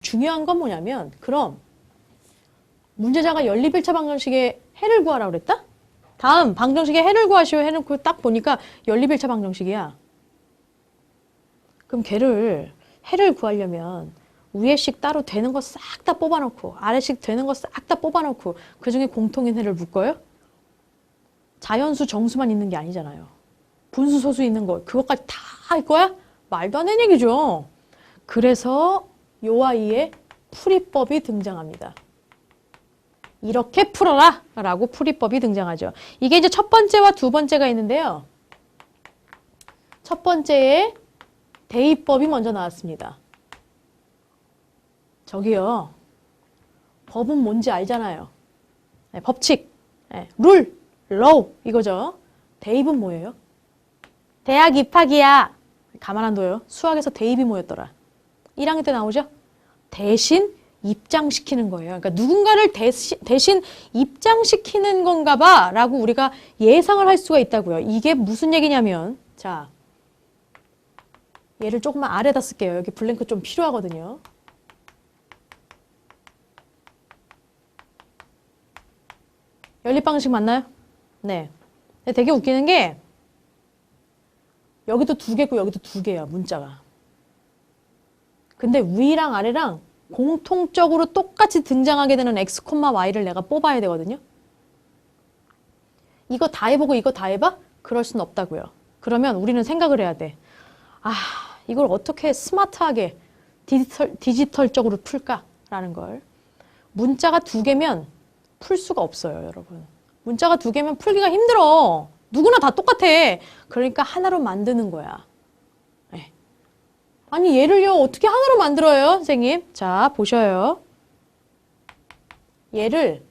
중요한 건 뭐냐면 그럼 문제자가 연립일차 방정식의 해를 구하라고 그랬다? 다음 방정식의 해를 구하시오. 그딱 보니까 연립일차 방정식이야. 그럼 걔를 해를 구하려면 위에식 따로 되는 거 싹 다 뽑아놓고 아래식 되는 거 싹 다 뽑아놓고 그 중에 공통인 해를 묶어요? 자연수 정수만 있는 게 아니잖아요. 분수 소수 있는 거 그것까지 다 할 거야? 말도 안 되는 얘기죠. 그래서 요 아이의 풀이법이 등장합니다. 이렇게 풀어라 라고 풀이법이 등장하죠. 이게 이제 첫 번째와 두 번째가 있는데요. 첫 번째에 대입법이 먼저 나왔습니다. 저기요. 법은 뭔지 알잖아요. 네, 법칙, 네, 룰, 로우 이거죠. 대입은 뭐예요? 대학 입학이야. 가만 안 둬요. 수학에서 대입이 뭐였더라? 1학년 때 나오죠? 대신 입장시키는 거예요. 그러니까 누군가를 대시, 대신 입장시키는 건가 봐 라고 우리가 예상을 할 수가 있다고요. 이게 무슨 얘기냐면 자 얘를 조금만 아래다 쓸게요. 여기 블랭크 좀 필요하거든요. 연립 방식 맞나요? 네. 되게 웃기는 게 여기도 두 개고 여기도 두 개야 문자가. 근데 위랑 아래랑 공통적으로 똑같이 등장하게 되는 x, y를 내가 뽑아야 되거든요. 이거 다 해보고 이거 다 해봐? 그럴 순 없다고요. 그러면 우리는 생각을 해야 돼. 아, 이걸 어떻게 스마트하게 디지털, 디지털적으로 풀까라는 걸. 문자가 두 개면 풀 수가 없어요, 여러분. 문자가 두 개면 풀기가 힘들어. 누구나 다 똑같아. 그러니까 하나로 만드는 거야. 네. 아니 얘를요 어떻게 하나로 만들어요 선생님? 자 보셔요. 얘를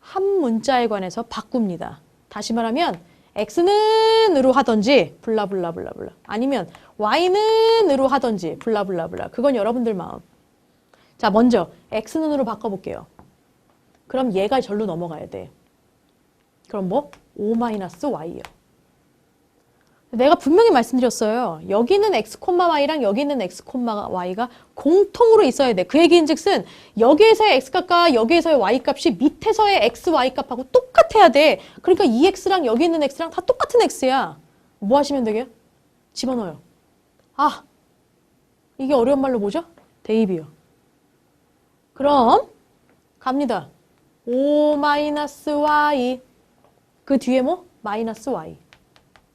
한 문자에 관해서 바꿉니다. 다시 말하면 x는 으로 하던지 블라블라블라블라 아니면 y는 으로 하던지 블라블라블라 그건 여러분들 마음. 자 먼저 x는 으로 바꿔볼게요. 그럼 얘가 절로 넘어가야 돼. 그럼 뭐? 5-y요. 내가 분명히 말씀드렸어요. 여기는 x, y랑 여기는 x, y가 공통으로 있어야 돼. 그 얘기인 즉슨 여기에서의 x값과 여기에서의 y값이 밑에서의 x, y값하고 똑같아야 돼. 그러니까 이 x랑 여기 있는 x랑 다 똑같은 x야. 뭐 하시면 되게요? 집어넣어요. 아, 이게 어려운 말로 뭐죠? 대입이요. 그럼 갑니다. 5-y 그 뒤에 뭐? 마이너스 y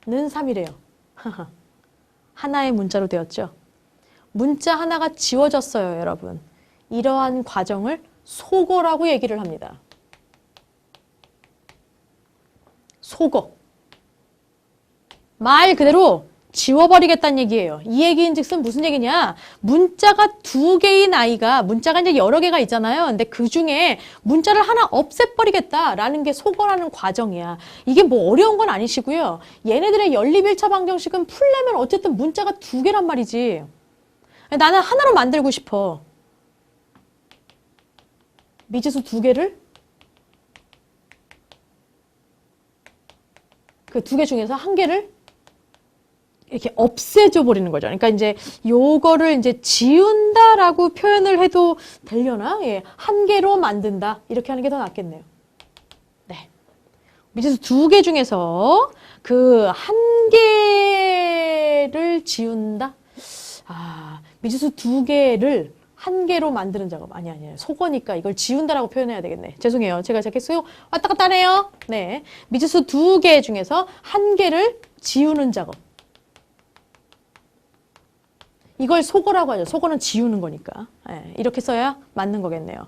는 3이래요. 하나의 문자로 되었죠. 문자 하나가 지워졌어요, 여러분. 이러한 과정을 소거라고 얘기를 합니다. 소거. 말 그대로 지워버리겠다는 얘기예요. 이 얘기인 즉슨 무슨 얘기냐? 문자가 두 개인 아이가, 문자가 이제 여러 개가 있잖아요. 근데 그 중에 문자를 하나 없애버리겠다라는 게 소거라는 과정이야. 이게 뭐 어려운 건 아니시고요. 얘네들의 연립 일차 방정식은 풀려면 어쨌든 문자가 두 개란 말이지. 나는 하나로 만들고 싶어. 미지수 두 개를 그 두 개 중에서 한 개를 이렇게 없애줘 버리는 거죠. 그러니까 이제 요거를 이제 지운다라고 표현을 해도 되려나? 예. 한 개로 만든다. 이렇게 하는 게 더 낫겠네요. 네. 밑에서 두 개 중에서 그한 개를 지운다? 아, 미지수 두 개를 한 개로 만드는 작업. 아니, 아니에요. 속어니까 이걸 지운다라고 표현해야 되겠네. 죄송해요. 제가 쓰고 왔다 갔다 하네요. 네. 미지수 두 개 중에서 한 개를 지우는 작업. 이걸 속어라고 하죠. 속어는 지우는 거니까. 네, 이렇게 써야 맞는 거겠네요.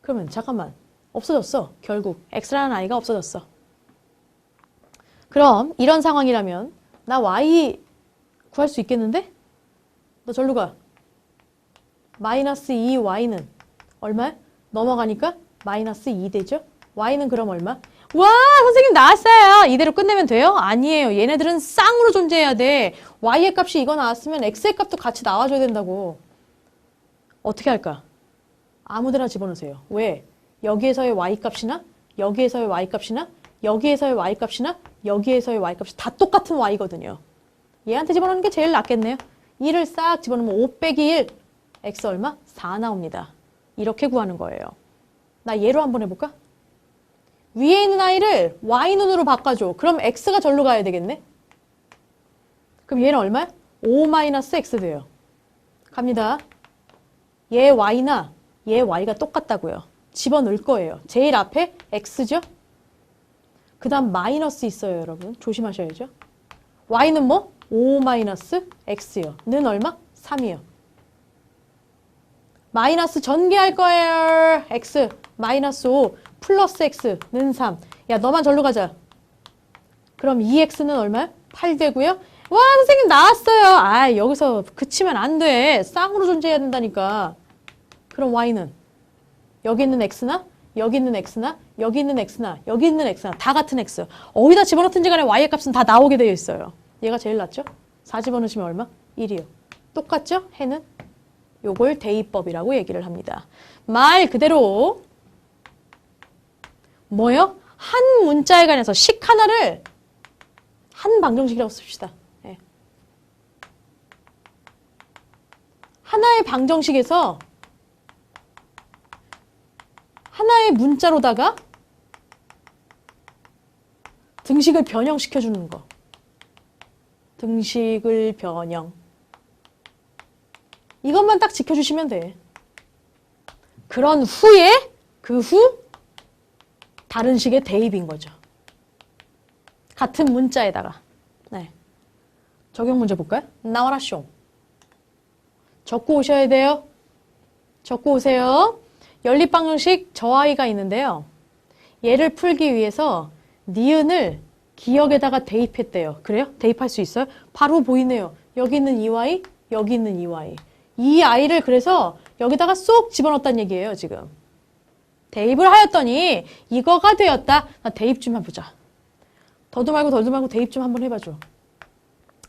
그러면 잠깐만. 없어졌어. 결국 x라는 아이가 없어졌어. 그럼 이런 상황이라면 나 y 구할 수 있겠는데? 너 절로 가. 마이너스 2y는 얼마야? 넘어가니까 마이너스 2 되죠? y는 그럼 얼마? 와 선생님 나왔어요. 이대로 끝내면 돼요? 아니에요. 얘네들은 쌍으로 존재해야 돼. y의 값이 이거 나왔으면 x의 값도 같이 나와줘야 된다고. 어떻게 할까? 아무데나 집어넣으세요. 왜? 여기에서의 y 값이나 여기에서의 y 값이나 여기에서의 y 값이나 여기에서의 y 값이 다 똑같은 y거든요. 얘한테 집어넣는 게 제일 낫겠네요. 2를 싹 집어넣으면 5 빼기 1 x 얼마? 4 나옵니다. 이렇게 구하는 거예요. 나 얘로 한번 해볼까? 위에 있는 i를 y눈으로 바꿔줘. 그럼 x가 절로 가야 되겠네? 그럼 얘는 얼마야? 5-x 돼요. 갑니다. 얘 y나 얘 y가 똑같다고요. 집어넣을 거예요. 제일 앞에 x죠? 그 다음 마이너스 있어요, 여러분. 조심하셔야죠. y는 뭐? 5-x요. 는 얼마? 3이요. 마이너스 전개할 거예요. x 마이너스 5 플러스 x는 3. 야 너만 절로 가자. 그럼 2x는 얼마야? 8 되고요. 와 선생님 나왔어요. 아 여기서 그치면 안 돼. 쌍으로 존재해야 된다니까. 그럼 y는 여기 있는 x나 여기 있는 x나 여기 있는 x나 여기 있는 x나 다 같은 x. 어디다 집어넣든지 간에 y의 값은 다 나오게 되어 있어요. 얘가 제일 낫죠? 4 집어넣으시면 얼마? 1이요. 똑같죠? 해는 요걸 대입법이라고 얘기를 합니다. 말 그대로 뭐요? 한 문자에 관해서 식 하나를 한 방정식이라고 씁시다. 예. 하나의 방정식에서 하나의 문자로다가 등식을 변형시켜 주는 거. 등식을 변형. 이것만 딱 지켜주시면 돼. 그런 후에 그 후 다른 식의 대입인 거죠. 같은 문자에다가. 네. 적용 문제 볼까요? 나와라 쇼. 적고 오셔야 돼요. 적고 오세요. 연립 방정식 저 아이가 있는데요. 얘를 풀기 위해서 니은을 기억에다가 대입했대요. 그래요? 대입할 수 있어요? 바로 보이네요. 여기 있는 2y, 여기 있는 2y. 이 아이를 그래서 여기다가 쏙 집어넣었다는 얘기예요, 지금. 대입을 하였더니 이거가 되었다. 나 대입 좀 해보자. 더도 말고 덜도 말고 대입 좀 한번 해봐줘.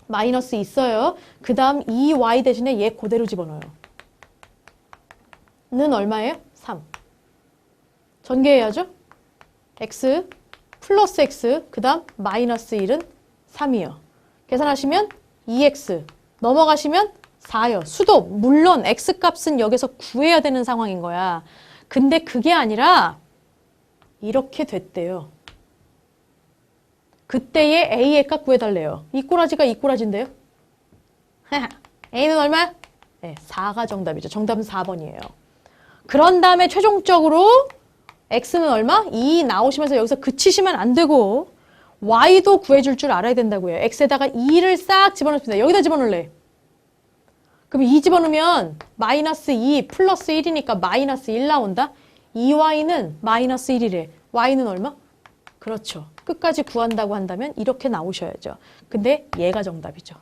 마이너스 있어요. 그 다음 2y 대신에 얘 그대로 집어넣어요. 는 얼마예요? 3. 전개해야죠. x 플러스 x 그 다음 마이너스 1은 3이요. 계산하시면 2x 넘어가시면 4요. 수도 물론 x값은 여기서 구해야 되는 상황인 거야. 근데 그게 아니라 이렇게 됐대요. 그때의 a의 값 구해달래요. 이 꼬라지가 이 꼬라지인데요. a는 얼마? 네, 4가 정답이죠. 정답은 4번이에요. 그런 다음에 최종적으로 x는 얼마? 2 나오시면서 여기서 그치시면 안 되고 y도 구해줄 줄 알아야 된다고요. x에다가 2를 싹 집어넣습니다. 여기다 집어넣을래. 그럼 2 집어넣으면 마이너스 2 플러스 1이니까 마이너스 1 나온다. 2y는 마이너스 1이래. y는 얼마? 그렇죠. 끝까지 구한다고 한다면 이렇게 나오셔야죠. 근데 얘가 정답이죠.